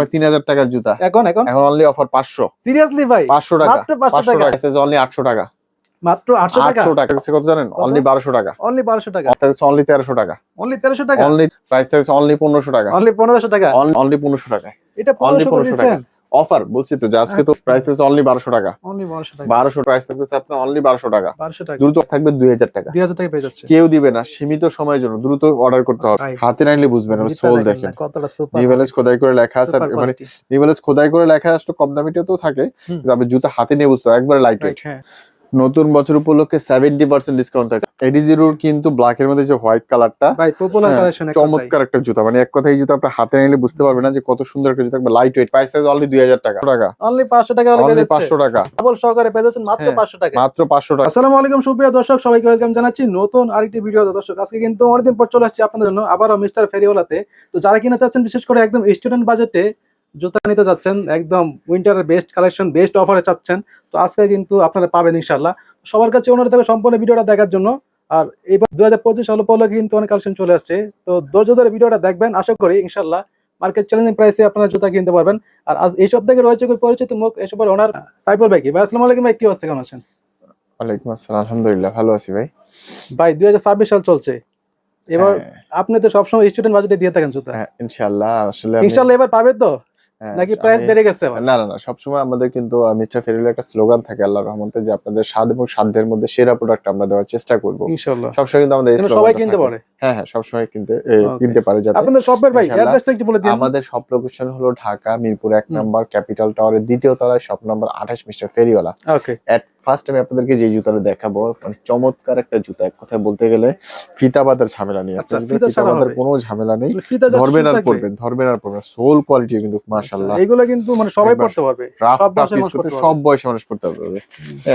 সময় তিন হাজার টাকার জুতা। এখন এখন? এখন অনলি অফার পাঁচশো। সিরিয়াসলি ভাই? পাঁচশো টাকা। মাত্র 500 পাঁচশো টাকা। টাকা অনলি আটশো টাকা। মাত্র আটশো টাকা? আটশো টাকা কত জানেন? অনলি বারোশো টাকা। অনলি বারোশো টাকা। অনলি তেরোশো টাকা। অনলি তেরোশো টাকা? অনলি প্রাইস থাকছে অনলি পনেরোশো টাকা। অনলি পনেরোশো টাকা? অনলি পনেরোশো টাকা এটা অনলি পনেরোশো 1500 টাকা। অফার বলছি তো যে আজকে তো প্রাইস থাকছে অনলি বারোশো টাকা। অনলি বারোশো টাকা। বারোশো প্রাইস থাকতেছে আপনার অনলি বারোশো টাকা। বারোশো টাকা। দ্রুত থাকবে দুই হাজার টাকা। দুই হাজার টাকা পেয়ে যাচ্ছে। কেউ দিবে না সীমিত সময়ের জন্য। দ্রুত অর্ডার করতে হবে। হাতে নাইলে বুঝবেন জিনিসটা সোল দেখেন না, কতটা সুপার খোদাই করে লেখা আছে মানে খোদাই করে লেখা আসলে কম দামিতে তো থাকে। কিন্তু আপনি জুতা হাতে নিয়ে বুঝতে হবে একবারে লাইট হ্যাঁ। নতুন বছর উপলক্ষে সেভেন্টি পার্সেন্ট ডিসকাউন্ট থাকে এডি জিরোর কিন্তু ব্ল্যাক এর মধ্যে যে হোয়াইট কালারটা ভাই পপুলার হ্যাঁ, কালেকশন চমৎকার একটা জুতা। মানে এক কথায় এই জুতা আপনি হাতে নিলে বুঝতে পারবেন না যে কত সুন্দর একটা জুতা লাইট ওয়েট প্রাইস অনলি টাকা টাকা। অনলি পাঁচশো টাকা অনলি যাচ্ছে। পাঁচশো টাকা। ডাবল সহকারে পেয়ে যাচ্ছেন মাত্র হ্যাঁ। পাঁচশো টাকা। মাত্র পাঁচশো টাকা। আসসালামু আলাইকুম সুপ্রিয় দর্শক সবাইকে ওয়েলকাম জানাচ্ছি নতুন আরেকটি ভিডিও দর্শক আজকে কিন্তু অনেকদিন পর চলে আসছি আপনাদের জন্য। আবারও মিস্টার ফেরিওয়ালাতে। তো যারা কিনা চাচ্ছেন বিশেষ করে একদম স্টুডেন্ট বাজেটে জুতা নিতে যাচ্ছেন একদম উইন্টারের বেস্ট কালেকশন বেস্ট অফারে চাচ্ছেন তো আজকে কিন্তু আপনারা পাবেন ইনশাল্লাহ সবার কাছে অনুরোধ থাকবে সম্পূর্ণ ভিডিওটা দেখার জন্য। আর এবার দু হাজার পঁচিশ সাল উপলক্ষে কিন্তু অনেক কালেকশন চলে আসছে। তো ধৈর্য ধরে ভিডিওটা দেখবেন আশা করি ইনশাল্লাহ মার্কেট চ্যালেঞ্জিং প্রাইসে আপনারা জুতা কিনতে পারবেন। আর আজ এই থেকে রয়েছে খুব পরিচিত মুখ এসবের ওনার সাইফুল ভাই কি? ভাই আসসালামু আলাইকুম ভাই কি অবস্থা? কেমন আছেন? ওয়ালাইকুম আসসালাম আলহামদুলিল্লাহ ভালো আছি ভাই। ভাই দুই হাজার ছাব্বিশ সাল চলছে। এবার হ্যাঁ, আপনি তো সবসময় স্টুডেন্ট বাজেটে দিয়ে থাকেন জুতা। হ্যাঁ, ইনশাআল্লাহ আসলে ইনশাল্লাহ এবার পাবে তো? নাকি প্রাইস বেড়ে গেছে না না না সবসময় আমাদের কিন্তু মিস্টার ফেরুলের একটা স্লোগান থাকে রহমতে যে আপনাদের স্বাদ এবং সাধ্যের মধ্যে সেরা প্রোডাক্ট আমরা দেওয়ার চেষ্টা করব। সবসময় কিন্তু আমাদের সবাই কিনতে পারে। হ্যাঁ হ্যাঁ সবসময় কিনতে কিনতে পারে যাতে। আপনাদের শপের ভাই অ্যাড্রেসটা একটু বলে দিন আমাদের সব লোকেশন হলো ঢাকা মিরপুর এক। নম্বর ক্যাপিটাল টাওয়ারের দ্বিতীয় তলায় শপ নম্বর আঠাশ মিস্টার ফেরিওয়ালা ওকে এট ফার্স্ট আমি আপনাদেরকে যে জুতাটা দেখাবো মানে চমৎকার একটা জুতা। এক কথায় বলতে গেলে ফিতাবাদের ঝামেলা নেই। আচ্ছা, ফিতা কোনো ঝামেলা নেই। ফিতা যা ধরবেন আর পড়বেন ধরবেন আর পড়বেন সোল কোয়ালিটি কিন্তু মাশাআল্লাহ। এগুলো কিন্তু মানে সবাই পড়তে পারবে। সব বয়সের মানুষ পড়তে সব বয়সে মানুষ পড়তে পারবে।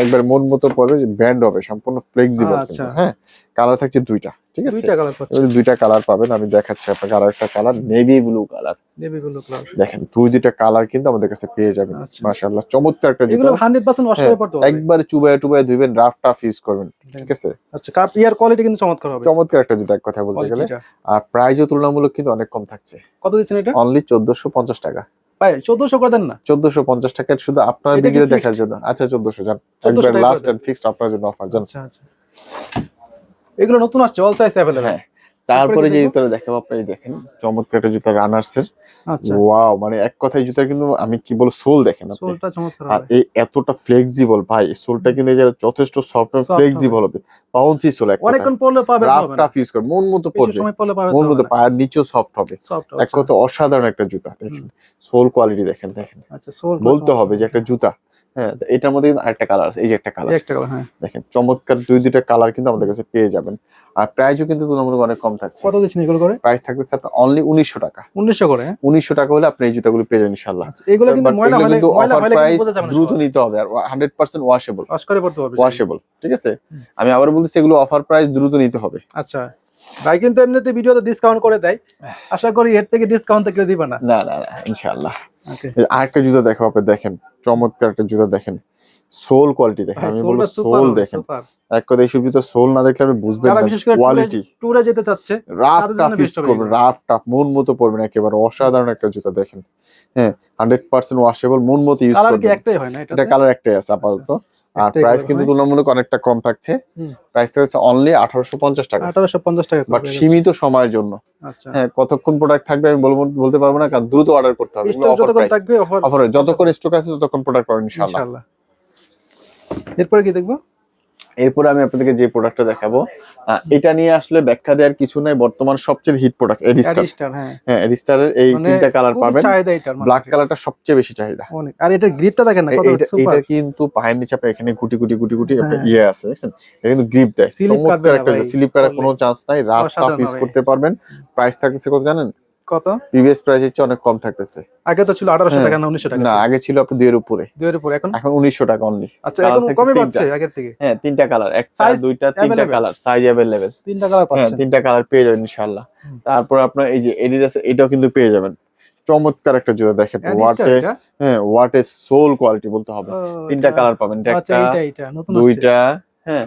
একবার মন মতো পড়বে যে ব্যান্ড হবে সম্পূর্ণ ফ্লেক্সিবল আচ্ছা। হ্যাঁ? কালার থাকছে দুইটা ঠিক আছে? দুইটা কালার পাচ্ছে এবার দুইটা কালার পাবেন আমি দেখাচ্ছি আপনাকে আর একটা colour navy blue colour navy blue colour দেখেন দুই দুইটা কালার কিন্তু আমাদের কাছে পেয়ে যাবেন আচ্ছা। মাশাআল্লাহ চমৎকার একটা এগুলো জুতা 100% ওয়াশ করে পড়তে একবার চুবায় টুবায় ধুবেন রাফ টাফ ইউজ করবেন ঠিক আছে? আচ্ছা কাপ ইয়ার কোয়ালিটি কিন্তু চমৎকার হবে। চমৎকার একটা জুতা এক কথা বলতে গেলে। আর প্রাইজও তুলনামূলক কিন্তু অনেক কম থাকছে। কত দিচ্ছেন এটা? অনলি চোদ্দশো পঞ্চাশ টাকা। ভাই 1400 করে দেন না চোদ্দশো পঞ্চাশ টাকা শুধু আপনার এটা কি ভিডিও fixed? দেখার জন্য আচ্ছা চোদ্দশো জান 1400 একবার টাকা লাস্ট করে এন্ড ফিক্সড আপনার জন্য অফার জান আচ্ছা আচ্ছা এগুলো নতুন আসছে অল সাইজ अवेलेबल হ্যাঁ তারপরে যে? জুতাটা দেখাবো আপনি দেখেন। চমৎকার একটা জুতা রানার্স এর ওয়াও মানে এক কথায় জুতা কিন্তু আমি কি বল সোল দেখেন আপনি। সোলটা চমৎকার আর এই এতটা ফ্লেক্সিবল ভাই এই সোলটা কিন্তু যে যথেষ্ট সফট Soft ফ্লেক্সিবল হবে। বাউন্সি সোল এক অনেকক্ষণ পড়লে পাবে রাফ না। টাফ ইউজ করে মন মতো পাবে মন মতো পায়ের নিচেও সফট হবে। এক কথা অসাধারণ একটা জুতা দেখেন। সোল কোয়ালিটি দেখেন দেখেন। আচ্ছা সোল বলতে হবে যে একটা জুতা হ্যাঁ তো এটার মধ্যে কিন্তু আরেকটা কালার আছে এই যে একটা কালার একটা কালার হ্যাঁ। দেখেন চমৎকার দুই দুইটা কালার কিন্তু আমাদের কাছে পেয়ে যাবেন। আর প্রাইসও কিন্তু তুলনামূলক অনেক কম থাকছে। কত দিচ্ছেন এগুলো করে? প্রাইস থাকতেছে আপনার অনলি উনিশশো টাকা। উনিশশো করে হ্যাঁ? উনিশশো টাকা হলে আপনি এই জুতাগুলো পেয়ে যাবেন আচ্ছা, এগুলো কিন্তু ময়লা হলে ময়লা অফার হলে প্রাইস দ্রুত নিতে হবে আর হান্ড্রেড পার্সেন্ট ওয়াশেবল ওয়াশ করে পড়তে হবে ওয়াশেবল ঠিক আছে? আমি আবার বলতেছি এগুলো অফার প্রাইস দ্রুত নিতে হবে। আচ্ছা। ভাই কিন্তু এমনিতে ভিডিওতে ডিসকাউন্ট করে দেয়। আশা করি এর থেকে ডিসকাউন্ট থেকে দিবে না। না না ইনশাআল্লাহ। আরেকটা জুতা দেখো আপনি দেখেন চমৎকার একটা জুতা দেখেন। সোল কোয়ালিটি দেখেন আমি বলব সোল দেখেন। এক কথা এইসব জুতা সোল না দেখলে আপনি বুঝবেন না কোয়ালিটি ট্যুরে যেতে চাচ্ছে রাফ টাফ করবেন রাফ টাফ মন মতো পড়বেন একেবারে অসাধারণ একটা জুতা দেখেন। হ্যাঁ হান্ড্রেড পার্সেন্ট ওয়াশেবল মন মতো ইউজ কালার কি করবেন। একটাই হয় না এটা এটা কালার একটাই আছে আপাতত। আর প্রাইস কিন্তু তুলনামূলক অনেকটা কম থাকছে। প্রাইস থাকছে অনলি আঠারোশো পঞ্চাশ টাকা। আঠারোশো পঞ্চাশ টাকা বাট সীমিত সময়ের জন্য। আচ্ছা। হ্যাঁ কতক্ষণ প্রোডাক্ট থাকবে আমি বলব বলতে পারব না কারণ দ্রুত অর্ডার করতে হবে। স্টক যতক্ষণ থাকবে অফার যতক্ষণ স্টক আছে ততক্ষণ প্রোডাক্ট পাবেন ইনশাআল্লাহ। এরপরে কি দেখব? এরপরে আমি আপনাদেরকে যে প্রোডাক্টটা দেখাবো এটা নিয়ে আসলে ব্যাখ্যা দেওয়ার কিছু নাই বর্তমান সবচেয়ে হিট প্রোডাক্ট এডিস্টার হ্যাঁ। হ্যাঁ এডিস্টারের এই মানে তিনটা কালার পাবেন। ব্ল্যাক কালারটা সবচেয়ে বেশি চাহিদা। আর এটার গ্রিপটা দেখেন না কত এটা সুপার এটা কিন্তু পায়ের নিচে আপনার এখানে গুটি গুটি গুটি গুটি হ্যাঁ। ইয়ে আছে দেখছেন? এটা কিন্তু গ্রিপ দেয়। চমৎকার একটা স্লিপ কাটার কোনো চান্স নাই। রাফ টাফ ইউজ করতে পারবেন। প্রাইস থাকছে কত জানেন? কত? প্রিভিয়াস প্রাইস হচ্ছে অনেক কম থাকতেছে। আগে তো ছিল আঠারোশো হ্যাঁ। টাকা না উনিশশো টাকা না আগে ছিল আপনার দুইয়ের উপরে। দুইয়ের উপর এখন? এখন উনিশশো টাকা অনলি আচ্ছা এখন কমে পাচ্ছে আগের থেকে? হ্যাঁ তিনটা কালার একটা দুইটা তিনটা কালার সাইজ অ্যাভেলেবেল তিনটা কালার হ্যাঁ তিনটা কালার পেয়ে যাবেন ইনশাআল্লাহ। তারপর আপনার এই যে এডিডাস এটাও কিন্তু পেয়ে যাবেন। চমৎকার একটা জুতা দেখেন ওয়াটে? হ্যাঁ ওয়াটে সোল কোয়ালিটি বলতে হবে। তিনটা কালার পাবেন আচ্ছা একটা। দুইটা হ্যাঁ।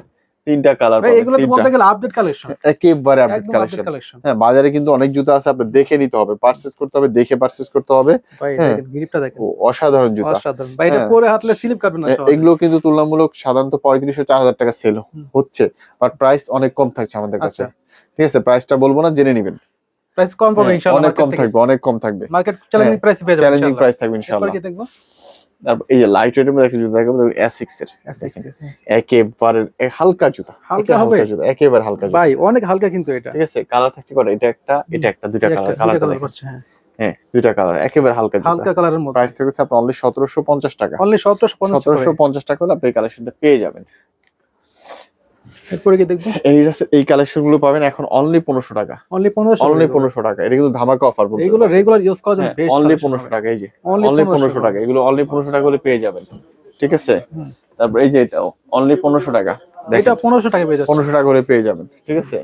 তিনটা কালার ভাই এগুলো তো বলতে গেলে আপডেট কালেকশন একেবারে আপডেট কালেকশন হ্যাঁ বাজারে কিন্তু অনেক জুতা আছে আপনি দেখে নিতে হবে পারচেজ করতে হবে দেখে পারচেজ করতে হবে। ভাই হ্যাঁ। গ্রিপটা দেখেন। অসাধারণ জুতা। অসাধারণ। ভাই এটা হ্যাঁ। পরে হাঁটলে স্লিপ কাটবে না এগুলো কিন্তু তুলনামূলক সাধারণত পঁয়ত্রিশশো চার হাজার টাকা সেল হচ্ছে। বাট প্রাইস অনেক কম থাকছে আমাদের কাছে। আচ্ছা। ঠিক আছে প্রাইসটা বলব না জেনে নিবেন। প্রাইস কম পাবে হ্যাঁ, ইনশাআল্লাহ অনেক কম থাকবে অনেক কম থাকবে। মার্কেট চ্যালেঞ্জিং প্রাইস পেয়ে যাবে চ্যালেঞ্জিং প্রাইস থাকবে ইনশাআল্লাহ। তারপর এই যে লাইট ওয়েটের মধ্যে একটা জুতা দেখাবো এসিক্স এর। একেবারে হালকা জুতা হালকা হবে? জুতা একেবারে হালকা জুতা। ভাই অনেক হালকা কিন্তু এটা। ঠিক আছে কালার থাকছে কটা? এটা একটা এটা একটা দুইটা কালার কালার কালার করছে হ্যাঁ। হ্যাঁ দুইটা কালার একেবারে হালকা হালকা কালারের মধ্যে। প্রাইস থাকছে আপনার অনলি সতেরোশো পঞ্চাশ টাকা। অনলি 1750 সতেরোশো পঞ্চাশ টাকা হলে আপনি কালেকশনটা পেয়ে যাবেন। এরপরে কি দেখব? এই এই কালেকশনগুলো পাবেন এখন অনলি পনেরোশো টাকা। অনলি 1500 অনলি পনেরোশো টাকা। এটা কিন্তু ধামাকা অফার এগুলো রেগুলার ইউজ করার জন্য বেস্ট অনলি পনেরোশো টাকা। এই যে অনলি পনেরোশো টাকা। এগুলো অনলি পনেরোশো টাকা হলে পেয়ে যাবেন। ঠিক আছে? তারপর এই যে এটাও অনলি পনেরোশো টাকা। এটা 1500 টাকা পেয়ে যাচ্ছে পনেরোশো টাকা হলে পেয়ে যাবেন। ঠিক আছে?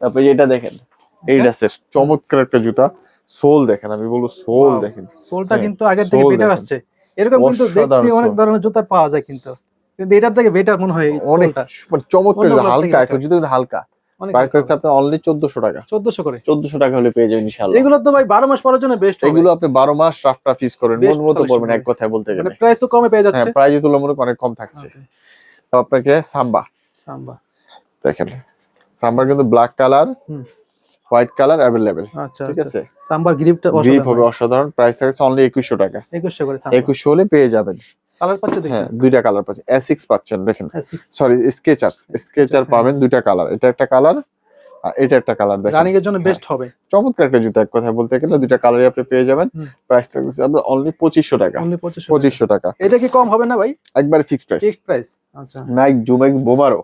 তারপর এটা দেখেন। এইডাসের চমৎকার একটা জুতা। সোল দেখেন আমি বলব সোল দেখেন। সোলটা হ্যাঁ, কিন্তু আগের থেকে বেটার আসছে। এরকম কিন্তু দেখতে অনেক ধরনের জুতা পাওয়া যায় কিন্তু। কিন্তু এটার থেকে বেটার মনে হয় অনেক মানে চমৎকার হালকা একটা কিন্তু হালকা। প্রাইস অনলি টাকা। 1400 করে। টাকা হলে পেয়ে যাবেন এগুলো তো ভাই 12 মাস পরার জন্য বেস্ট এগুলো আপনি বারো মাস রাফ রাফ ইউজ করেন। মন মতো collection এক কথায় বলতে মানে গেলে প্রাইসও কমে পেয়ে হ্যাঁ তুলনামূলক অনেক কম থাকছে। তো আপনাকে সাম্বা। সাম্বা। দেখেন সাম্বার কিন্তু black colour hmm. White colour available আচ্ছা ঠিক আছে? সাম্বার গ্রিপটা গ্রিপ হবে অসাধারণ। প্রাইস থাকছে অনলি 2100 টাকা। 2100 করে সাম্বা একুশশো হলে পেয়ে যাবেন। কালার পাচ্ছেন দেখেন হ্যাঁ দুইটা কালার পাচ্ছেন এসিক্স পাচ্ছেন দেখেন। Sorry Skechers Skecher. পাবেন দুইটা কালার। এটা একটা কালার আর এটা একটা কালার দেখেন। রানিং এর জন্য বেস্ট হবে। চমৎকার একটা জুতা এক কথা বলতে গেলে দুইটা কালারই আপনি পেয়ে যাবেন। প্রাইস থাকছে আপনার অনলি পঁচিশশো টাকা। অনলি 2500 পঁচিশশো টাকা। এটা কি কম হবে না ভাই? একবারে ফিক্সড প্রাইস ফিক্সড প্রাইস আচ্ছা। নাইক জুমেক বোমারো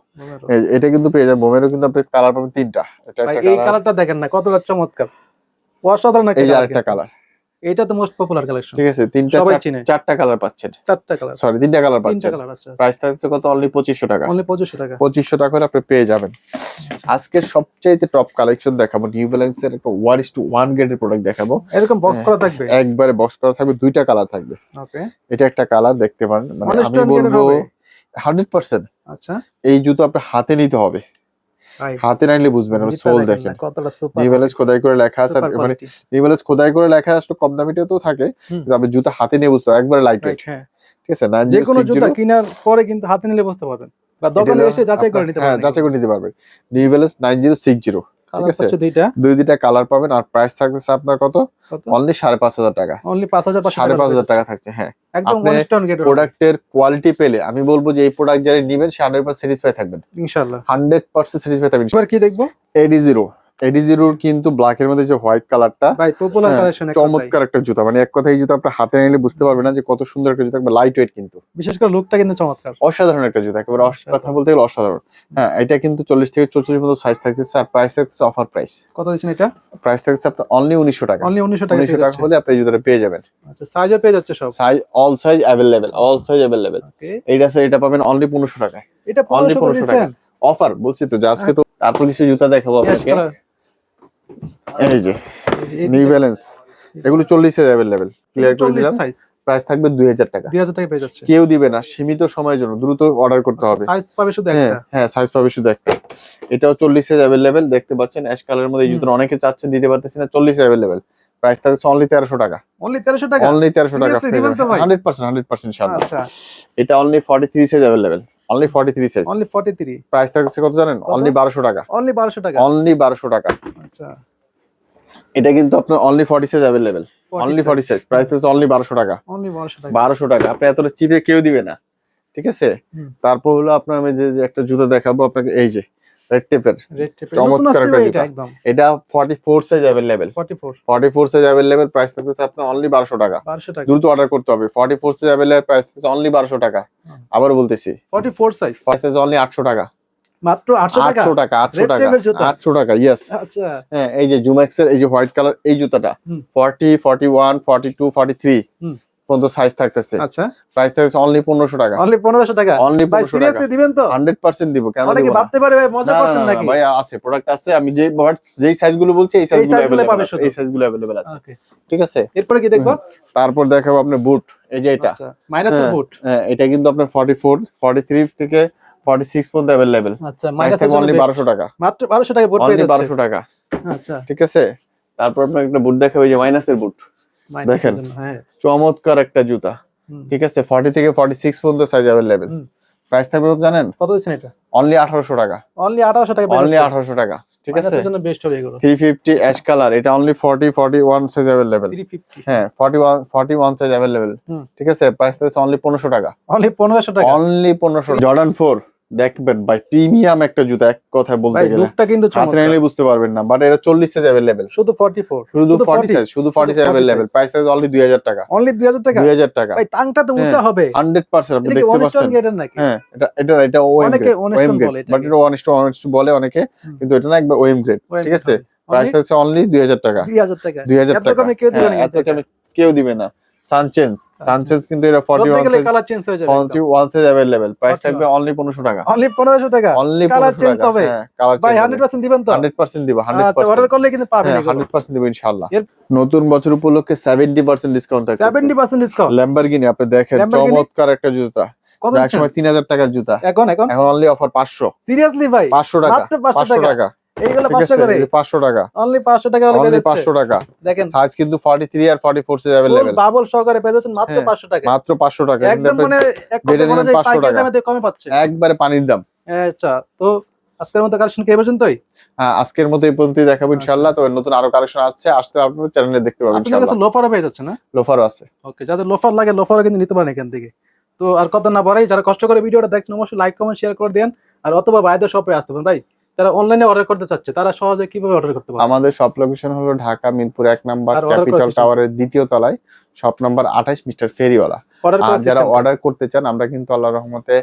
এটা কিন্তু পেয়ে যাবেন। বোমারো কিন্তু আপনি কালার পাবেন তিনটা। এটা একটা কালার এই কালার কালারটা দেখেন না কতটা চমৎকার। অসাধারণ একটা এই আরেকটা কালার এটা তো মোস্ট পপুলার কালেকশন ঠিক আছে তিনটা চারটা কালার পাচ্ছেন। চারটা কালার সরি তিনটা কালার তিনটা পাচ্ছেন। কালার আছে। প্রাইস থাকছে কত? অনলি পঁচিশশো টাকা। অনলি 2500 টাকা। পঁচিশশো টাকা হলে আপনি পেয়ে যাবেন। আজকে সবচাইতে টপ কালেকশন দেখাবো। নিউ ব্যালেন্স এর একটা ওয়ান ইস টু ওয়ান গ্রেডের প্রোডাক্ট দেখাবো। এরকম বক্স হ্যাঁ। করা থাকবে? একবারে বক্স করা থাকবে। দুইটা কালার থাকবে। ওকে। এটা একটা কালার দেখতে পারেন। মানে আমি বলব হবে। হান্ড্রেড পার্সেন্ট আচ্ছা। এই জুতো আপনি হাতে নিতে হবে। হাতে নাইলে বুঝবেন না সোল দেখেন কতটা খোদাই করে লেখা আছে মানে নিভেলেস খোদাই করে লেখা আসলে কম দামিটা তো থাকে কিন্তু আপনি জুতা হাতে নিয়ে বুঝতে একবার লাইট ওয়েট ঠিক আছে না যে কোনো জুতা কেনার পরে কিন্তু হাতে নিলে বুঝতে পারবেন। বা দোকানে এসে হ্যাঁ, যাচাই করে নিতে পারবেন হ্যাঁ যাচাই করে নিতে পারবেন। নিভেলেস 9060 দুই দুইটা কালার পাবেন আর প্রাইস থাকতেছে আপনার কত? অনলি সাড়ে পাঁচ হাজার টাকা। অনলি পাঁচ হাজার সাড়ে পাঁচ হাজার টাকা থাকছে হ্যাঁ। প্রোডাক্টের কোয়ালিটি পেলে আমি বলব যে এই প্রোডাক্ট যারা নিবেন সে হান্ড্রেড পার্সেন্ট থাকবেন। হান্ড্রেড পার্সেন্ট স্যাটিসফাই থাকবেন। এবার কি দেখব? এডি এডি জিরোর কিন্তু ব্ল্যাক এর মধ্যে যে হোয়াইট কালারটা হ্যাঁ, চমৎকার একটা জুতা। মানে এক কথায় এই জুতা আপনি হাতে নিলে বুঝতে পারবেন না যে কত সুন্দর একটা জুতা লাইট ওয়েট কিন্তু। বিশেষ করে লুকটা কিন্তু চমৎকার। অসাধারণ একটা জুতা একেবারে অস- কথা বলতে গেলে অসাধারণ। হ্যাঁ এটা কিন্তু চল্লিশ থেকে চল্লিশ মতো সাইজ থাকতেছে আর প্রাইস থাকতেছে অফার প্রাইস কত দিচ্ছেন এটা? প্রাইস থাকছে আপনার অনলি উনিশশো টাকা। অনলি 1900 টাকা উনিশশো টাকা হলে আপনি এই জুতাটা পেয়ে যাবেন। আচ্ছা সাইজও পেয়ে যাচ্ছে সব। Size all size available all size available এইটা স্যার এটা পাবেন অনলি পনেরোশো টাকায়। এটা Only 1500 করে 1500 টাকা। অফার বলছি তো যে আজকে তো তারপর কিছু জুতা দেখাবো আপনাকে। এই যে নিউ ব্যালেন্স এগুলো চল্লিশ অ্যাভেলেবেল ক্লিয়ার করে দিলাম। প্রাইস থাকবে দুই হাজার টাকা। 2000 টাকা পেয়ে যাচ্ছে। কেউ দিবে না সীমিত সময়ের জন্য। দ্রুত অর্ডার করতে হবে। সাইজ পাবে শুধু হ্যাঁ একটা। হ্যাঁ সাইজ পাবে শুধু একটা। এটাও চল্লিশ সাইজ অ্যাভেলেবেল দেখতে পাচ্ছেন অ্যাশ কালারের মধ্যে এই হুম। অনেকে চাচ্ছেন দিতে পারতেছি না। চল্লিশ অ্যাভেলেবেল প্রাইস থাকছে অনলি তেরোশো টাকা। অনলি 1300 টাকা? অনলি তেরোশো টাকা Seriously, দিবেন তো ভাই? হান্ড্রেড পার্সেন্ট হান্ড্রেড পার্সেন্ট আচ্ছা। এটা only forty three size available only forty three size only 43 price থাকছে কত জানেন? অনলি বারোশো টাকা। অনলি 1200 টাকা। অনলি বারোশো টাকা। আচ্ছা। এটা কিন্তু আপনার only forty size available only forty size price হচ্ছে অনলি বারোশো টাকা। অনলি 1200 টাকা। বারোশো টাকা। আপনি এতটা চিপে কেউ দিবে না। ঠিক আছে? তারপর হলো আপনার আমি যে একটা জুতো দেখাবো আপনাকে। এই যে রেড টেপের চমৎকার একদম। এটা 44 size available 44 44 size available price থাকতেছে আপনার অনলি 1200 টাকা। 1200 টাকা। দ্রুত অর্ডার করতে হবে। 44 সাইজ अवेलेबल প্রাইস থাকতেছে অনলি 1200 টাকা। আবার বলতেছি 44 সাইজ সাইজ অনলি 800 টাকা। মাত্র 800 টাকা? 800 টাকা 800 টাকা ইয়েস আচ্ছা। হ্যাঁ এই যে জুম্যাক্সের এই যে হোয়াইট কালার এই জুতাটা। 40 41 42 43 পর্যন্ত সাইজ থাকতেছে। আচ্ছা। প্রাইস থাকতেছে অনলি টাকা। অনলি টাকা? অনলি টাকা। দিবেন তো? দিব। কেন দিব ভাবতে পারে ভাই মজা করছেন নাকি? ভাই আছে প্রোডাক্ট আছে। আমি যে যেই বলছি এই আছে, এই ঠিক আছে? এরপরে কি দেখব? তারপর দেখাবো আপনার বুট এই যে এটা। মাইনাস হ্যাঁ, ফুট হ্যাঁ, এটা কিন্তু আপনার ফর্টি ফোর ফর্টি থ্রি থেকে ফর্টি সিক্স পর্যন্ত অ্যাভেলেবেল আচ্ছা মাইনাস অনলি বারোশো টাকা। মাত্র বারোশো টাকা বুট পেয়ে যাচ্ছে। বারোশো টাকা। আচ্ছা। ঠিক আছে? তারপর আপনার একটা বুট দেখাবো এই যে মাইনাসের বুট দেখেন। এর জন্য, হ্যাঁ। চমৎকার একটা জুতা। ঠিক আছে ফর্টি থেকে ফর্টি সিক্স পর্যন্ত সাইজ অ্যাভেলেবেল প্রাইস থাকবে কত জানেন? কত দিচ্ছেন এটা? অনলি আঠারোশো টাকা। অনলি আঠারোশো টাকা অনলি আঠারোশো টাকা। ঠিক আছে? জন্য বেস্ট হবে এগুলো। থ্রি ফিফটি অ্যাশ কালার এটা only forty forty one size available three fifty হ্যাঁ forty one forty one size available ঠিক আছে? প্রাইস থাকছে অনলি পনেরোশো টাকা। অনলি পনেরোশো টাকা। অনলি পনেরোশো জর্ডান ফোর দেখবেন ভাই প্রিমিয়াম একটা জুতা এক কথায় বলতে ভাই গেলে। লুকটা কিন্তু হাতে নিলে বুঝতে পারবেন না বাট এটা চল্লিশ সাইজ অ্যাভেলেবেল শুধু ফর্টি ফোর শুধু শুধু 40 সাইজ শুধু ফর্টি শুধু সাইজ 40 অ্যাভেলেবেল প্রাইস থাকছে অনলি দুই হাজার টাকা। অনলি দুই হাজার টাকা? দুই হাজার টাকা। ভাই টাংটা তো উঁচা হ্যাঁ, হবে। হান্ড্রেড পার্সেন্ট আপনি দেখতে পাচ্ছেন। এর নাকি? হ্যাঁ এটা এটা এটা ওএম অনেকে ওএম গ্রেড। বাট এটা ওয়ান স্টোন বলে অনেকে কিন্তু এটা না একবার ওএম গ্রেড ঠিক আছে? প্রাইস থাকছে অনলি দুই হাজার টাকা। দুই হাজার টাকা। দুই হাজার এত টাকা। কমে কেউ দিবে না হ্যাঁ, এত কমে কেউ দিবে না। সানচেন্স সানচেন্স কিন্তু এটা ফর্টি বলতে ওয়ান গেলে সাইজ কালার চেঞ্জ হয়ে যাবে forty one size available price থাকবে অনলি পনেরোশো টাকা। অনলি পনেরোশো টাকা? অনলি change টাকা। হবে? হ্যাঁ কালার ভাই চেঞ্জ হান্ড্রেড পার্সেন্ট দিবেন তো? হান্ড্রেড পার্সেন্ট দিব হান্ড্রেড আচ্ছা অর্ডার করলে কিন্তু পাবেন হ্যাঁ হান্ড্রেড পার্সেন্ট দিব ইনশাল্লাহ এর- নতুন বছর উপলক্ষে সেভেন্টি পার্সেন্ট ডিসকাউন্ট থাকছে সেভেন্টি পার্সেন্ট ডিসকাউন্ট ল্যাম্বরগিনি আপনি দেখেন? চমৎকার একটা জুতা। কত? সময় তিন হাজার টাকার জুতা। এখন এখন? এখন অনলি অফার পাঁচশো। সিরিয়াসলি ভাই? পাঁচশো টাকা মাত্র 500 পাঁচশো টাকা। টাকা এইগুলো আছে করে? অনলি পাঁচশো টাকা। অনলি টাকা দেখেন। সাইজ কিন্তু আর সাইজ বাবল সহকারে মাত্র হ্যাঁ, পাঁচশো টাকা মাত্র পাঁচশো টাকা। একদম মানে এক কথা বলা যায় 500 টাকা। দামে কমে পাচ্ছে। একবারে পানির দাম। আচ্ছা তো আজকের মতো কালেকশন কে পর্যন্তই? হ্যাঁ, আজকের মতো এই পর্যন্তই দেখাবো আচ্ছা। ইনশাল্লাহ তবে নতুন আরও কালেকশন আসছে আসতে আপনার চ্যানেলে দেখতে পাবেন আপনাদের কাছে লোফারও পেয়ে যাচ্ছে না লোফারও আছে। ওকে যাদের লোফার লাগে লোফারও কিন্তু নিতে পারেন এখান থেকে। তো আর কত না বাড়াই যারা কষ্ট করে ভিডিওটা দেখছেন অবশ্যই লাইক কমেন্ট শেয়ার করে দেন। আর অথবা বাইদের শপে আসতে পারেন ভাই। তারা অনলাইনে অর্ডার করতে চাচ্ছে তারা সহজে কীভাবে অর্ডার করতে পারে আমাদের শপ লোকেশন হলো ঢাকা মিরপুর এক নাম্বার ক্যাপিটাল টাওয়ারের দ্বিতীয় তলায় শপ নাম্বার আঠাইশ মিস্টার ফেরিওয়ালা। আর যারা অর্ডার করতে চান আমরা কিন্তু আল্লাহ রহমতে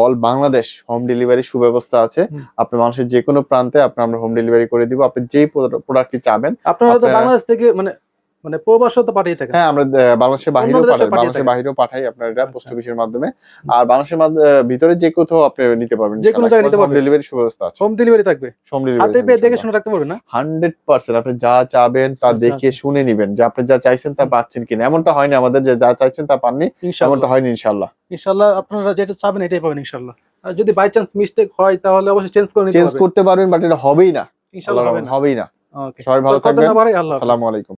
অল বাংলাদেশ হোম ডেলিভারি সুব্যবস্থা আছে। আপনি মানুষের যে কোনো প্রান্তে আপনি আমরা হোম ডেলিভারি করে দিব। আপনি যেই প্রোডাক্টটি চাবেন আপনারা তো বাংলাদেশ থেকে মানে মানে প্রবাসও তো পাঠিয়ে থাকেন। হ্যাঁ আমরা বাংলাদেশের বাইরেও পাঠাই বাংলাদেশের। বাইরেও পাঠাই আপনার এটা পোস্ট আচ্ছা। অফিসের মাধ্যমে। আর বাংলাদেশের ভিতরে যে কোথাও আপনি নিতে পারবেন যে কোনো জায়গায় নিতে পারবেন। ডেলিভারি সুব্যবস্থা আছে। হোম ডেলিভারি থাকবে? হোম হাতে পেয়ে দেখে শুনে রাখতে পারবেন না? Hundred percent. আপনি যা চাবেন তা আচ্ছা, দেখে শুনে নিবেন যে আপনি যা চাইছেন তা পাচ্ছেন কিনা। এমনটা হয়নি আমাদের যে যা চাইছেন তা পাননি। এমনটা হয়নি ইনশাল্লাহ ইনশাআল্লাহ আপনারা যেটা চাবেন এটাই পাবেন ইনশাআল্লাহ। আর যদি বাই চান্স মিস্টেক হয় তাহলে অবশ্যই চেঞ্জ করে নিতে চেঞ্জ করতে পারবেন বাট এটা হবেই না। ইনশাআল্লাহ হবেই না। সবাই ভালো থাকবেন। আসসালামু আলাইকুম।